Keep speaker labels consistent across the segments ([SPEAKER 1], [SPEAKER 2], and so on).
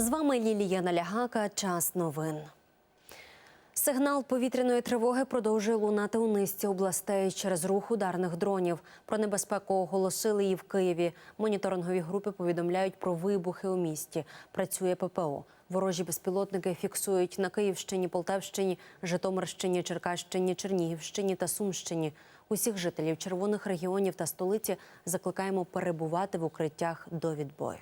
[SPEAKER 1] З вами Лілія Налягака. Час новин. Сигнал повітряної тривоги продовжує лунати у низці областей через рух ударних дронів. Про небезпеку оголосили і в Києві. Моніторингові групи повідомляють про вибухи у місті. Працює ППО. Ворожі безпілотники фіксують на Київщині, Полтавщині, Житомирщині, Черкащині, Чернігівщині та Сумщині. Усіх жителів червоних регіонів та столиці закликаємо перебувати в укриттях до відбою.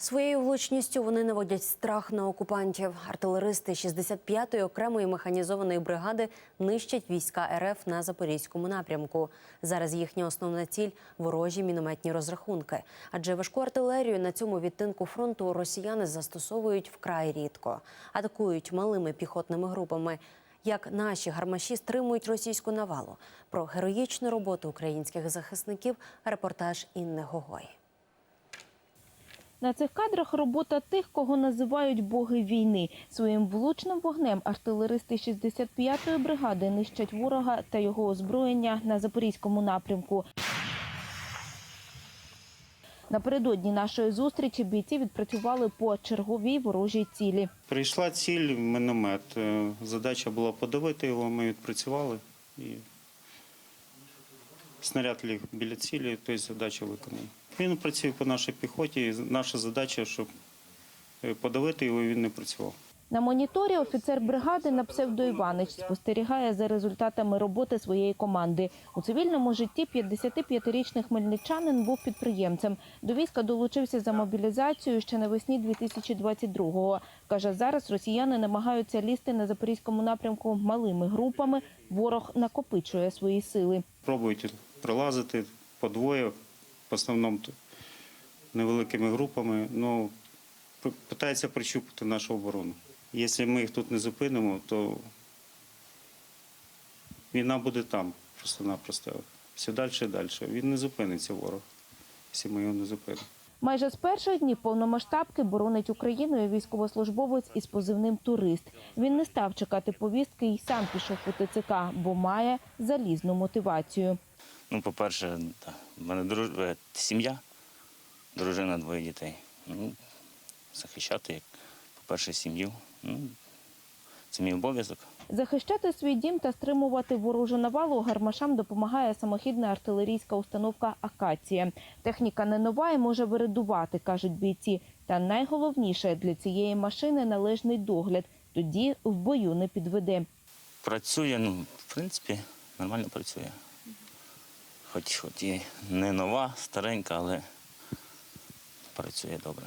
[SPEAKER 1] Своєю влучністю вони наводять страх на окупантів. Артилеристи 65-ї окремої механізованої бригади нищать війська РФ на запорізькому напрямку. Зараз їхня основна ціль ворожі мінометні розрахунки. Адже важку артилерію на цьому відтинку фронту росіяни застосовують вкрай рідко, атакують малими піхотними групами. Як наші гармаші стримують російську навалу про героїчну роботу українських захисників репортаж Інни Гогой.
[SPEAKER 2] На цих кадрах робота тих, кого називають боги війни. Своїм влучним вогнем артилеристи 65-ї бригади нищать ворога та його озброєння на запорізькому напрямку. Напередодні нашої зустрічі бійці відпрацювали по черговій ворожій цілі.
[SPEAKER 3] Прийшла ціль міномет. Е, Задача була подавити його, ми відпрацювали. І снаряд ліг біля цілі, тобто задача виконана. Він працює по нашій піхоті. і Наша задача, щоб е, подавити його, і він не працював.
[SPEAKER 2] На моніторі офіцер бригади на псевдо Іванич спостерігає за результатами роботи своєї команди. У цивільному житті 55-річний хмельничанин був підприємцем. До війська долучився за мобілізацію ще навесні 2022-го. Каже, зараз росіяни намагаються лізти на запорізькому напрямку малими групами. Ворог накопичує свої сили.
[SPEAKER 3] Пробують пролазити по двоє, в основному невеликими групами. Ну, питаються прищупати нашу оборону. Якщо ми їх тут не зупинимо, то війна буде там просто-напросто. Все далі і далі. Він не зупиниться ворог, якщо ми його не зупинимо.
[SPEAKER 2] Майже з перших днів повномасштабки боронить Україну і військовослужбовець із позивним Турист. Він не став чекати повістки і сам пішов у ТЦК, бо має залізну мотивацію.
[SPEAKER 4] Ну, по-перше, та, в мене друж... е, сім'я, дружина, двоє дітей. Ну, захищати, як, по-перше, сім'ю. Ну, це мій обов'язок.
[SPEAKER 2] Захищати свій дім та стримувати ворожу навалу гармашам допомагає самохідна артилерійська установка Акація. Техніка не нова і може виридувати, кажуть бійці. Та найголовніше для цієї машини належний догляд. Тоді в бою не підведе.
[SPEAKER 4] Працює, ну, в принципі, нормально працює. Хоч, хоч і не нова, старенька, але працює добре.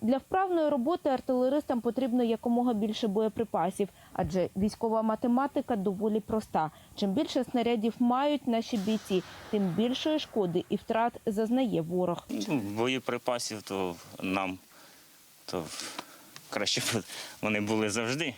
[SPEAKER 2] Для вправної роботи артилеристам потрібно якомога більше боєприпасів, адже військова математика доволі проста. Чим більше снарядів мають наші бійці, тим більшої шкоди і втрат зазнає ворог.
[SPEAKER 4] Ну, боєприпасів то нам то краще б вони були завжди.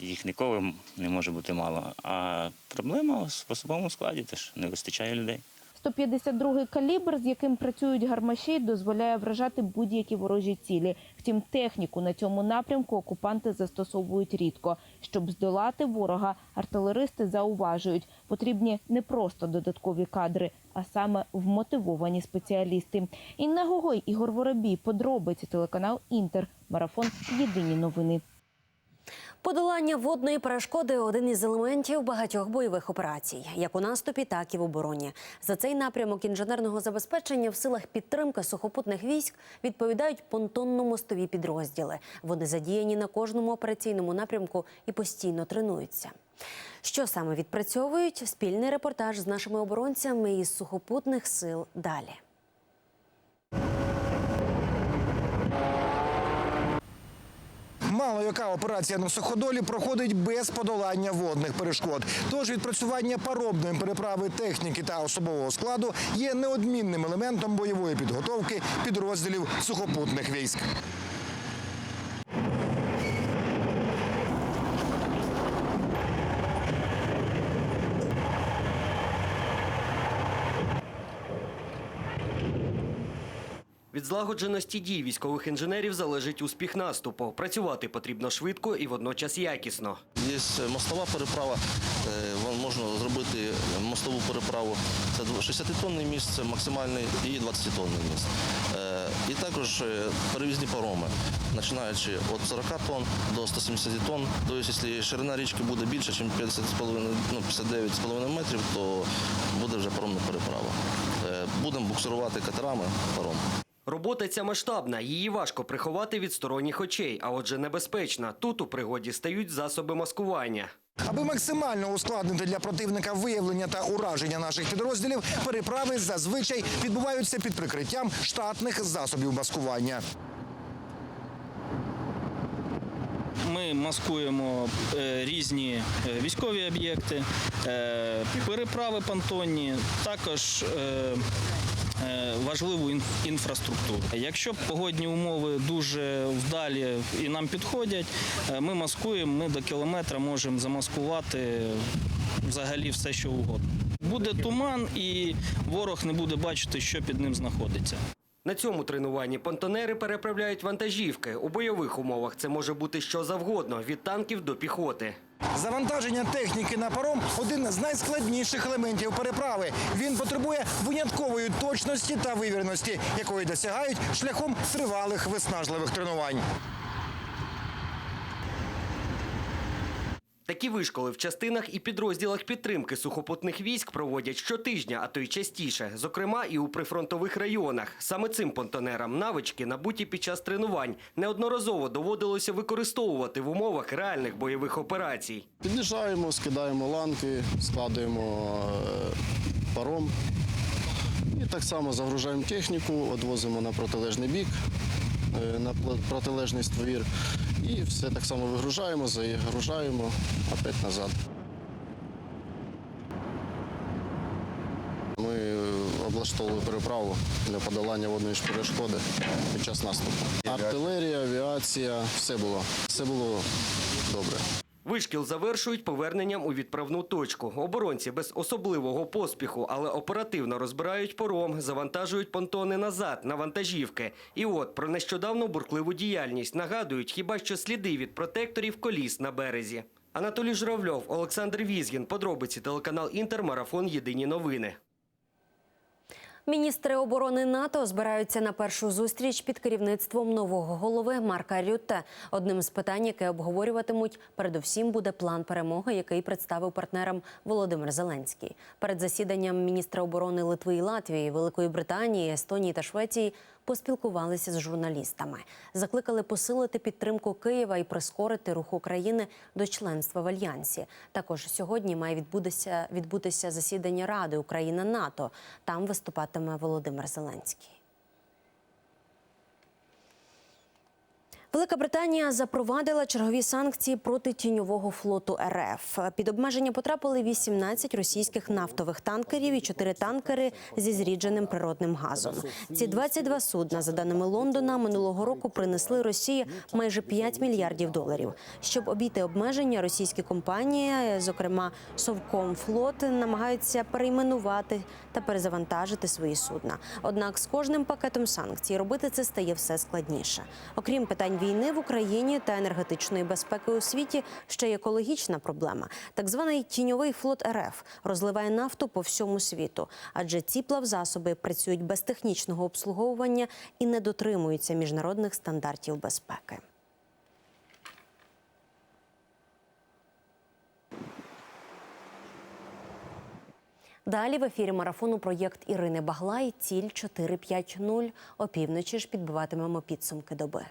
[SPEAKER 4] Їх ніколи не може бути мало. А проблема в особовому складі теж не вистачає людей.
[SPEAKER 2] 152-й калібр, з яким працюють гармаші, дозволяє вражати будь-які ворожі цілі. Втім, техніку на цьому напрямку окупанти застосовують рідко. Щоб здолати ворога, артилеристи зауважують, потрібні не просто додаткові кадри, а саме вмотивовані спеціалісти. Інна Гогой, Ігор Воробій, подробиці телеканал Інтер. Марафон. Єдині новини.
[SPEAKER 1] Подолання водної перешкоди один із елементів багатьох бойових операцій, як у наступі, так і в обороні. За цей напрямок інженерного забезпечення в силах підтримки сухопутних військ відповідають понтонно-мостові підрозділи. Вони задіяні на кожному операційному напрямку і постійно тренуються. Що саме відпрацьовують? Спільний репортаж з нашими оборонцями із сухопутних сил далі.
[SPEAKER 5] Мало яка операція на суходолі проходить без подолання водних перешкод. Тож відпрацювання паробної переправи техніки та особового складу є неодмінним елементом бойової підготовки підрозділів сухопутних військ.
[SPEAKER 6] Від злагодженості дій військових інженерів залежить успіх наступу. Працювати потрібно швидко і водночас якісно.
[SPEAKER 7] Є мостова переправа, е, можна зробити мостову переправу. Це 60-тонний міст, це максимальний і 20-тонний міст. Е, І також е, перевізні пароми, починаючи від 40 тонн до 170 тонн. Тобто, якщо ширина річки буде більше, ніж 50,5, ну, 59,5 метрів, то буде вже паромна переправа. Е, Будемо буксирувати катерами паром.
[SPEAKER 6] Робота ця масштабна, її важко приховати від сторонніх очей, а отже небезпечна. Тут у пригоді стають засоби маскування.
[SPEAKER 5] Аби максимально ускладнити для противника виявлення та ураження наших підрозділів, переправи зазвичай відбуваються під прикриттям штатних засобів маскування.
[SPEAKER 8] Ми маскуємо е, різні е, військові об'єкти, е, переправи понтонні, також е, важливу ін- інфраструктуру. Якщо погодні умови дуже вдалі і нам підходять, е, ми маскуємо, ми до кілометра можемо замаскувати взагалі все, що угодно. Буде туман, і ворог не буде бачити, що під ним знаходиться.
[SPEAKER 6] На цьому тренуванні понтонери переправляють вантажівки. У бойових умовах це може бути що завгодно від танків до піхоти.
[SPEAKER 5] Завантаження техніки на паром один з найскладніших елементів переправи. Він потребує виняткової точності та вивіреності, якої досягають шляхом тривалих виснажливих тренувань.
[SPEAKER 6] Такі вишколи в частинах і підрозділах підтримки сухопутних військ проводять щотижня, а то й частіше, зокрема і у прифронтових районах. Саме цим понтонерам навички, набуті під час тренувань, неодноразово доводилося використовувати в умовах реальних бойових операцій.
[SPEAKER 9] Під'їжджаємо, скидаємо ланки, складуємо е, паром. І так само загружаємо техніку, відвозимо на протилежний бік, на пл- протилежний ствір. І все так само вигружаємо, загружаємо, опять назад. Ми е, облаштовували переправу для подолання водної перешкоди під час наступу. Артилерія, авіація, все було. Все було добре.
[SPEAKER 6] Вишкіл завершують поверненням у відправну точку. Оборонці без особливого поспіху, але оперативно розбирають пором, завантажують понтони назад на вантажівки. І от про нещодавно бурхливу діяльність нагадують хіба що сліди від протекторів коліс на березі. Анатолій Журавльов, Олександр Візгін. Подробиці телеканал Інтер. Марафон. Єдині новини.
[SPEAKER 1] Міністри оборони НАТО збираються на першу зустріч під керівництвом нового голови Марка Рютте. Одним з питань, яке обговорюватимуть, передусім буде план перемоги, який представив партнерам Володимир Зеленський. Перед засіданням міністра оборони Литви і Латвії, Великої Британії, Естонії та Швеції поспілкувалися з журналістами. Закликали посилити підтримку Києва і прискорити рух України до членства в альянсі. Також сьогодні має відбутися відбутися засідання Ради Україна НАТО. Там виступатиме Володимир Зеленський. Велика Британія запровадила чергові санкції проти тіньового флоту РФ. Під обмеження потрапили 18 російських нафтових танкерів і 4 танкери зі зрідженим природним газом. Ці 22 судна, за даними Лондона, минулого року принесли Росії майже 5 мільярдів доларів. Щоб обійти обмеження, російські компанії, зокрема Совкомфлот, намагаються перейменувати та перезавантажити свої судна. Однак з кожним пакетом санкцій робити це стає все складніше. Окрім питань війни в Україні та енергетичної безпеки у світі, ще й екологічна проблема. Так званий тіньовий флот РФ розливає нафту по всьому світу, адже ці плавзасоби працюють без технічного обслуговування і не дотримуються міжнародних стандартів безпеки. Далі в ефірі марафону проєкт Ірини Баглай. Ціль 450. Опівночі ж підбиватимемо підсумки доби.